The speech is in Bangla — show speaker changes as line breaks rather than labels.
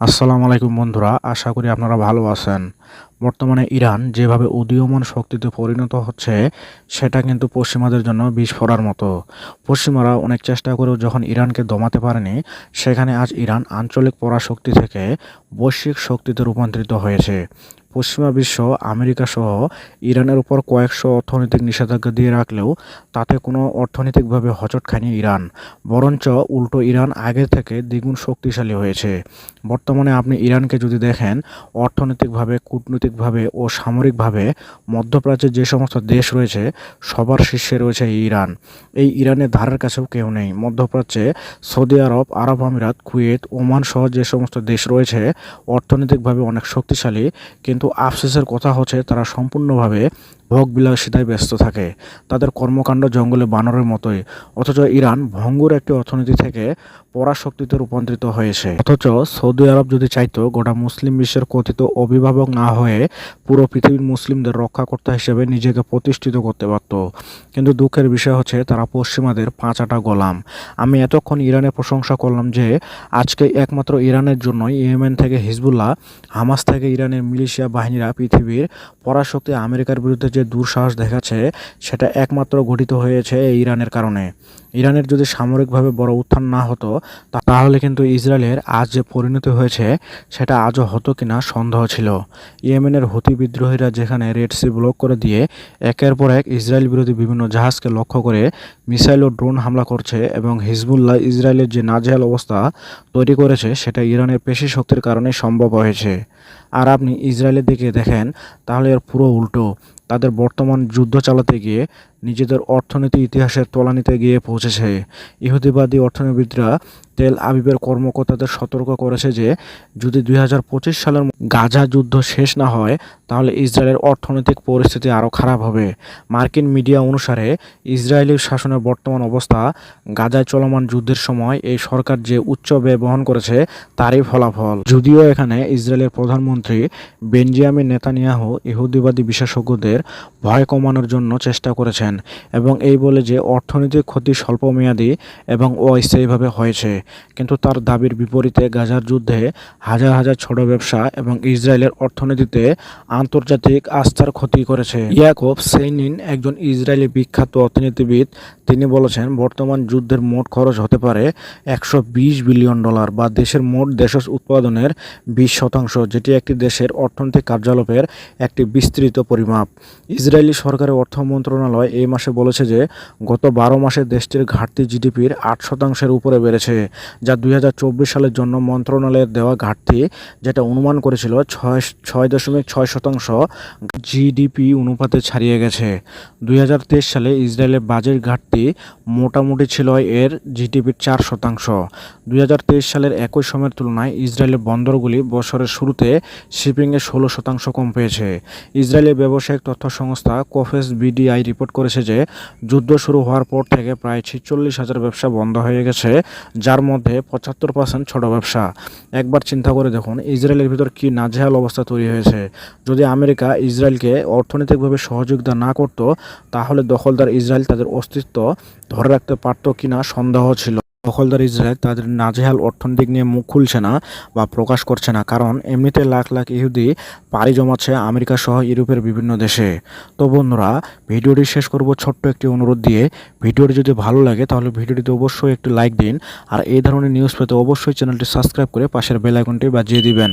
আসসালামু আলাইকুম বন্ধুরা, আশা করি আপনারা ভালো আছেন। বর্তমানে ইরান যেভাবে উদীয়মান শক্তিতে পরিণত হচ্ছে, সেটা কিন্তু পশ্চিমাদের জন্য বিষ ফোড়ার মতো। পশ্চিমারা অনেক চেষ্টা করেও যখন ইরানকে দমাতে পারেনি, সেখানে আজ ইরান আঞ্চলিক পরাশক্তি থেকে বৈশ্বিক শক্তিতে রূপান্তরিত হয়েছে। পশ্চিমা বিশ্ব, আমেরিকা সহ ইরানের উপর কয়েকশো অর্থনৈতিক নিষেধাজ্ঞা দিয়ে রাখলেও তাতে কোনো অর্থনৈতিকভাবে হচট খায়নি ইরান, বরঞ্চ উল্টো ইরান আগে থেকে দ্বিগুণ শক্তিশালী হয়েছে। বর্তমানে আপনি ইরানকে যদি দেখেন, অর্থনৈতিকভাবে, কূটনৈতিকভাবে ও সামরিকভাবে মধ্যপ্রাচ্যের যে সমস্ত দেশ রয়েছে, সবার শীর্ষে রয়েছে ইরান। এই ইরানের ধারের কাছেও কেউ নেই। মধ্যপ্রাচ্যে সৌদি আরব আরব আমিরাত, কুয়েত, ওমান সহ যে সমস্ত দেশ রয়েছে, অর্থনৈতিকভাবে অনেক শক্তিশালী, কিন্তু আফসোসের কথা হচ্ছে তারা সম্পূর্ণভাবে ভোগ বিলাসিতায় ব্যস্ত থাকে। তাদের কর্মকাণ্ড জঙ্গলে বানরের মতোই। অথচ ইরান ভঙ্গুর একটি অর্থনীতি থেকে পরাশক্তিতে রূপান্তরিত হয়েছে। অথচ সৌদি আরব যদি চাইতো গোটা মুসলিম বিশ্বের কথিত অভিভাবক না হয়ে পুরো পৃথিবীর মুসলিমদের রক্ষাকর্তা হিসেবে নিজেকে প্রতিষ্ঠিত করতে পারত। কিন্তু দুঃখের বিষয় হচ্ছে, তারা পশ্চিমাদের পাঁচাটা গোলাম। আমি এতক্ষণ ইরানের প্রশংসা করলাম যে, আজকে একমাত্র ইরানের জন্যই ইয়েমেন থেকে হিজবুল্লাহ, হামাস থেকে ইরানের মিলিশিয়া বাহিনীরা পৃথিবীর পরাশক্তি আমেরিকার বিরুদ্ধে যে দুঃসাহস দেখাচ্ছে, সেটা একমাত্র গঠিত হয়েছে ইরানের কারণে। ইরানের যদি সামরিকভাবে বড় উত্থান না হতো তাহলে কিন্তু ইসরায়েলের আজ যে পরিণতি হয়েছে, সেটা আজও হতো কিনা সন্দেহ ছিল। ইয়েমেনের হুতি বিদ্রোহীরা যেখানে রেড সি ব্লক করে দিয়ে একের পর এক ইসরায়েল বিরোধী বিভিন্ন জাহাজকে লক্ষ্য করে মিসাইল ও ড্রোন হামলা করছে এবং হিজবুল্লাহ ইসরায়েলের যে নাজেহাল অবস্থা তৈরি করেছে, সেটা ইরানের পেশি শক্তির কারণে সম্ভব হয়েছে। আর আপনি ইসরায়েলের দিকে দেখেন, তাহলে এর পুরো উল্টো। তাদের বর্তমান যুদ্ধ চালাতে গিয়ে নিজেদের অর্থনীতি ইতিহাসের তলানিতে গিয়ে পৌঁছেছে। ইহুদিবাদী অর্থনীতিবিদরা তেল আবিবের কর্মকর্তাদের সতর্ক করেছে যে, যদি দুই হাজার পঁচিশ সালের গাজা যুদ্ধ শেষ না হয়, তাহলে ইসরায়েলের অর্থনৈতিক পরিস্থিতি আরও খারাপ হবে। মার্কিন মিডিয়া অনুসারে, ইসরায়েলি শাসনের বর্তমান অবস্থা গাজায় চলমান যুদ্ধের সময় এই সরকার যে উচ্চ ব্যয় বহন করেছে, তারই ফলাফল। যদিও এখানে ইসরায়েলের প্রধানমন্ত্রী বেঞ্জিয়ামিন নেতানিয়াহু ইহুদিবাদী বিশেষজ্ঞদের ভয় কমানোর জন্য চেষ্টা করেছেন এবং এই বলে যে অর্থনৈতিক ক্ষতি স্বল্পমেয়াদী এবং অস্থায়ীভাবে হয়েছে। কিন্তু তার দাবির বিপরীতে গাজার যুদ্ধে হাজার হাজার ছোট ব্যবসা এবং ইসরায়েলের অর্থনীতিতে আন্তর্জাতিক আস্থার ক্ষতি করেছে। ইয়াকব সেইনিন একজন ইসরায়েলি বিখ্যাত অর্থনীতিবিদ তিনি বলেছেন, বর্তমান যুদ্ধের মোট খরচ হতে পারে একশো বিশ বিলিয়ন ডলার বা দেশের মোট দেশজ উৎপাদনের বিশ শতাংশ, যেটি একটি দেশের অর্থনৈতিক কার্যালয়ের একটি বিস্তৃত পরিমাপ। ইসরায়েলি সরকারের অর্থ মন্ত্রণালয় এই মাসে বলেছে যে, গত বারো মাসে দেশটির ঘাটতি জিডিপির আট শতাংশের উপরে বেড়েছে, যা দুই হাজার চব্বিশ সালের জন্য মন্ত্রণালয়ের দেওয়া ঘাটতি, যেটা অনুমান করেছিল ছয় ছয় দশমিক ছয় শতাংশ জিডিপি অনুপাতে ছাড়িয়ে গেছে। দুই হাজার তেইশ সালে ইসরায়েলের বাজেট ঘাটতি মোটামুটি ছিল এর জিডিপির চার শতাংশ। দুই হাজার তেইশ সালের একই সময়ের তুলনায় ইসরায়েলের বন্দরগুলি বছরের শুরুতে শিপিংয়ে ষোলো শতাংশ কম পেয়েছে। ইসরায়েলের ব্যবসায়িক তথ্য সংস্থা কোফেস বিডিআই রিপোর্ট করেছে যে, যুদ্ধ শুরু হওয়ার পর থেকে প্রায় ছিচল্লিশ হাজার ব্যবসা বন্ধ হয়ে গেছে, যার মধ্যে পঁচাত্তর পার্সেন্ট ছোট ব্যবসা। একবার চিন্তা করে দেখুন, ইসরায়েলের ভিতর কি নাজেহাল অবস্থা তৈরি হয়েছে। যদি আমেরিকা ইসরায়েলকে অর্থনৈতিকভাবে সহযোগিতা না করত, তাহলে দখলদার ইসরায়েল তাদের অস্তিত্ব ধরে রাখতে পারত কিনা সন্দেহ ছিল। দখলদার ইসরায়েল তাদের নাজেহাল অর্থনৈতিক নিয়ে মুখ খুলছে না বা প্রকাশ করছে না, কারণ এমনিতে লাখ লাখ ইহুদি পাড়ি জমাচ্ছে আমেরিকা সহ ইউরোপের বিভিন্ন দেশে। তো বন্ধুরা, ভিডিওটি শেষ করব ছোট্ট একটি অনুরোধ দিয়ে। ভিডিওটি যদি ভালো লাগে, তাহলে ভিডিওটিতে অবশ্যই একটি লাইক দিন। আর এই ধরনের নিউজ পেতে অবশ্যই চ্যানেলটি সাবস্ক্রাইব করে পাশের বেল আইকনটি বাজিয়ে দিবেন।